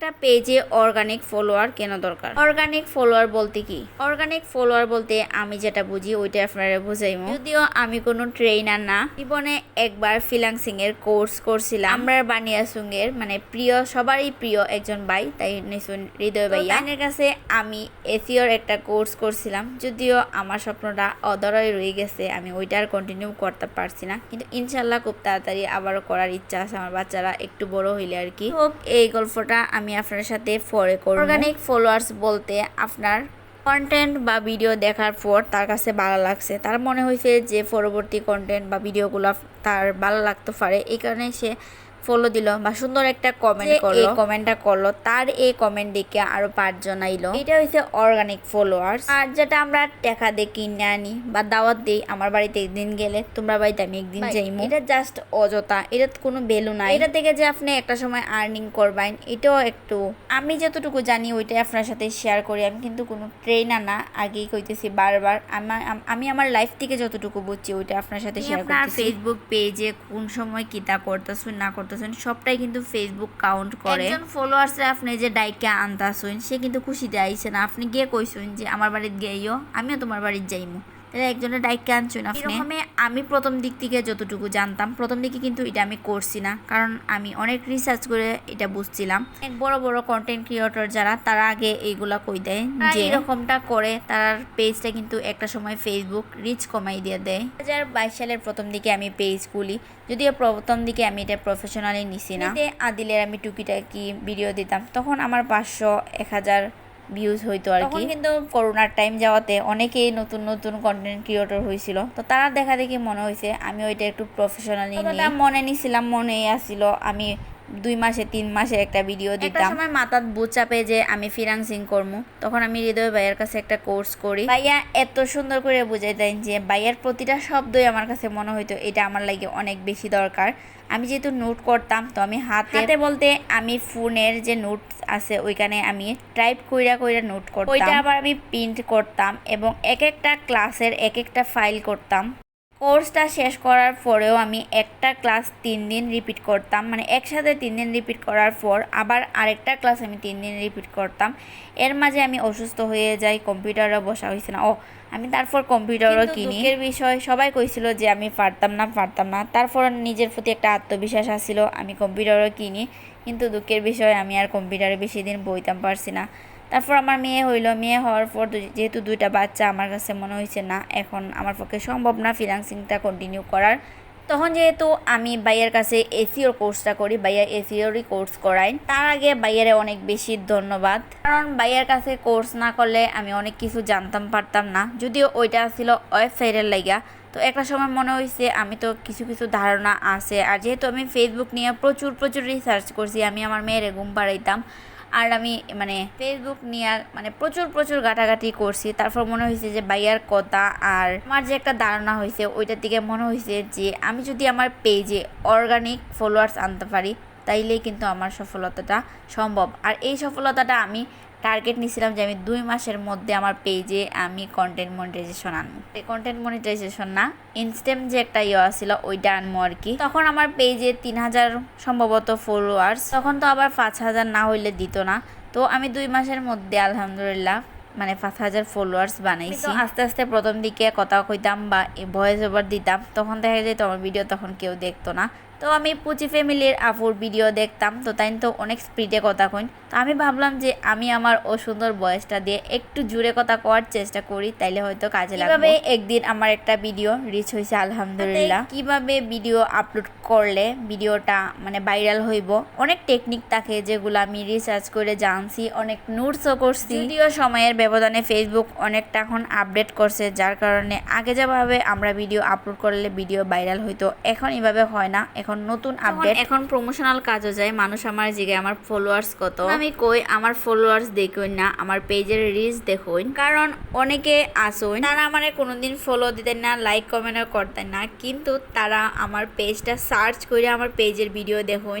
একটা পেজে organic follower কেন দরকার? অর্গানিক ফলোয়ার বলতে কি? অর্গানিক ফলোয়ার বলতে আমি যেটা বুঝি ওইটা আপনারা বুঝাইমু। যদিও আমি কোনো ট্রেনার না জীবনে একবার ফিলাংসিং এর কোর্স করছিলাম। আমরা বানিয়াসুং এর মানে প্রিয় সবারই প্রিয় একজন ভাই তাই নিশুন হৃদয় ভাইয়া। তাইনের কাছে আমি এসিওর একটা কোর্স করছিলাম। যদিও আমার স্বপ্নটা অদরই রয়ে গেছে আমি ওইটা আর কন্টিনিউ করতে পারছি না। কিন্তু ইনশাল্লাহ খুব তাড়াতাড়ি আবারও করার ইচ্ছা আছে আমার বাচ্চারা একটু বড় হইলে আর কি। হোক এই গল্পটা আমি আপনার সাথে পরে করব। অর্গানিক ফলোয়ার্স বলতে আপনার কন্টেন্ট বা ভিডিও দেখার পর তার কাছে ভালো লাগছে। তার মনে হয়েছে যে পরবর্তী কন্টেন্ট বা ভিডিওগুলো তার ভালো লাগতে পারে। এই কারণে সে ফলো দিল বা সুন্দর একটা কমেন্ট করল এই কমেন্টটা করল তার এই কমেন্ট দেখে আরও পাঁচজন আইলো। এটা হচ্ছে অর্গানিক ফলোয়ার্স আর যেটা আমরা টাকা দিয়ে কিনে আনি বা দাওয়াত দিই আমার বাড়িতে একদিন গেলে তোমরা বাড়িতে আমি একদিন যাইমু। এটা জাস্ট অযথা এটা কোনো ভ্যালু নাই। এটা থেকে যে আপনি একটা সময় আর্নিং করবেন এটাও একটু আমি যতটুকু জানি ওইটাই আপনার সাথে শেয়ার করি। আমি কিন্তু কোনো ট্রেনার না আগেই কইতেছি বারবার আমার আমি আমার লাইফ থেকে যতটুকু বুঝছি ওইটা আপনার সাথে শেয়ার করতেছি। ফেসবুক পেজে কোন সময় কিতা করতেছেন না করতেছেন সবটাই কিন্তু ফেসবুক কাউন্ট করে। একজন ফলোয়ার্সে আপনি যে ডাইকে আনতাছেন, সে কিন্তু খুশিতে আইছে না। আপনি গিয়ে কইছেন যে, আমার বাড়িতে গিয়েও, আমিও তোমার বাড়িতে যাইমু। তাহলে একজনের ডাইকে আনছেন আপনি? আমি প্রথম দিক থেকে যতটুকু জানতাম প্রথম দিকে কিন্তু এটা আমি করছি না কারণ আমি অনেক রিসার্চ করে এটা বুঝছিলাম। এক বড় বড় কন্টেন্ট ক্রিয়েটর যারা তারা আগে এইগুলা কই দেয়? যে এরকমটা করে তার পেজটা কিন্তু একটা সময় ফেসবুক রিচ কমাই দিয়ে দেয়। দু হাজার বাইশ সালের প্রথম দিকে আমি পেজ খুলি যদিও প্রথম দিকে আমি এটা প্রফেশনালি নিছি না। আদিলের আমি টুকিটাকি ভিডিও দিতাম তখন আমার পাঁচশো এক হাজার ভিউজ হইতো আর কি। কিন্তু করোনার টাইম যাওয়াতে অনেকেই নতুন নতুন কন্টেন্ট ক্রিয়েটর হয়েছিল তো তারা দেখা দেখি মনে হয়েছে আমি ওইটা একটু প্রফেশনালি মনে নিছিলাম মনেই আসছিল আমি দুই মাসে তিন মাসে একটা ভিডিও দিতাম। সময় মাথাত বুচাপে যে আমি ফিনান্সিং করব তখন আমি হৃদয় ভাইয়ের কাছে একটা কোর্স করি। ভাইয়া এত সুন্দর করে বুঝাই দেন যে ভাইয়ার প্রতিটা শব্দই আমার কাছে মনে হইতো এটা আমার লাগে অনেক বেশি দরকার। আমি যেহেতু নোট করতাম তো আমি হাতে হাতে বলতে আমি ফোনের যে নোট আছে ওইখানে আমি টাইপ কইরা কইরা নোট করতাম। ওইটা আবার আমি প্রিন্ট করতাম এবং এক একটা ক্লাসের এক একটা ফাইল করতাম। কোর্সটা শেষ করার পরেও আমি একটা ক্লাস তিন দিন রিপিট করতাম। মানে একসাথে তিন দিন রিপিট করার পর আবার আরেকটা ক্লাস আমি তিন দিন রিপিট করতাম। এর মাঝে আমি অসুস্থ হয়ে যাই কম্পিউটারও বসা হয়েছে না। ও আমি তারপর কম্পিউটারও কিনি। এর বিষয় সবাই কইছিল যে আমি পারতাম না পারতাম না। তারপর নিজের প্রতি একটা আত্মবিশ্বাস আসছিল আমি কম্পিউটারও কিনি। কিন্তু দুঃখের বিষয় আমি আর কম্পিউটারে বেশি দিন বইতাম পারছি না। তারপর আমার মেয়ে হইল। মেয়ে হওয়ার পর যেহেতু দুইটা বাচ্চা, আমার কাছে মনে হয়েছে না, এখন আমার পক্ষে সম্ভব না ফিনান্সিংটা কন্টিনিউ করার। তখন যেহেতু আমি বাইয়ের কাছে এসিওর কোর্সটা করি বাইয়া এসিওরই কোর্স করাই তার আগে বাইয়ারে অনেক বেশি ধন্যবাদ। কারণ বাইয়ের কাছে কোর্স না করলে আমি অনেক কিছু জানতাম, পারতাম না। যদিও ওইটা ছিল ওয়েবসাইটের লাইগা। তো একটা সময় মনে হয়েছে আমি তো কিছু কিছু ধারণা আছে। আর যেহেতু আমি ফেসবুক নিয়ে প্রচুর প্রচুর রিসার্চ করছি, আমি আমার মেয়েরে ঘুম পাড়াইতাম। আর আমি মানে ফেসবুক নিয়ে মানে প্রচুর প্রচুর ঘাটাঘাটি করছি। তারপর মনে হয়েছে যে বাইয়ার কথা আর আমার যে একটা ধারণা হয়েছে, ওইটার দিকে মনে হয়েছে যে আমি যদি আমার পেজে অর্গানিক ফলোয়ার্স আনতে পারি, তাইলেই কিন্তু আমার সফলতাটা সম্ভব। আর এই সফলতাটা আমি টার্গেট নিয়েছিলাম যে আমি দুই মাসের মধ্যে আমার পেজে আমি কন্টেন্ট মনিটাইজেশন আনব। এই কন্টেন্ট মনিটাইজেশন না ইনস্টেম যে একটা ইয়ে আসছিল ওইটা আনব আর কি। তখন আমার পেজে তিন হাজার সম্ভবত ফলোয়ার্স তখন তো আবার পাঁচ হাজার না হইলে দিত না। তো আমি দুই মাসের মধ্যে আলহামদুলিল্লাহ মানে পাঁচ হাজার ফলোয়ার্স বানাইছি। আস্তে আস্তে প্রথম দিকে কথা কইতাম বা ভয়েস ওভার দিতাম, তখন দেখা যেত আমার ভিডিও তখন কেউ দেখতো না। তো আমি পুচি ফ্যামিলির আপুর ভিডিও দেখতাম। তো তাই তো অনেক স্পিডে কথা কইন। তো আমি ভাবলাম যে আমি আমার ও সুন্দর বয়সটা দিয়ে একটু জুড়ে কথা কওয়ার চেষ্টা করি তাইলে হয়তো কাজে লাগবে। একদিন আমার একটা ভিডিও রিচ হয়েছে আলহামদুলিল্লাহ। কীভাবে ভিডিও আপলোড করলে ভিডিওটা মানে ভাইরাল হইব? অনেক টেকনিক থাকে যেগুলো আমি রিসার্চ করে জানছি অনেক নোটসও করছি। ভিডিও সময়ের ব্যবধানে ফেসবুক অনেকটা এখন আপডেট করছে যার কারণে আগে যেভাবে আমরা ভিডিও আপলোড করলে ভিডিও ভাইরাল হইতো এখন এভাবে হয় না। এখন নতুন আপডেট এখন প্রমোশনাল কাজও যায় মানুষ আমার জিগে আমার ফলোয়ার্স কত? আমি কই আমার ফলোয়ার্স দেখুন না আমার পেজের রিচ দেখুন কারণ অনেকে আসুন তারা আমার কোনোদিন ফলো দিতেন না লাইক কমেন্টও করতেন না কিন্তু তারা আমার পেজটা সার্চ করে আমার পেজের ভিডিও দেখুন